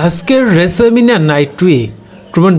আজকের রেসামিনা নাইট টুয়ে প্রমাণ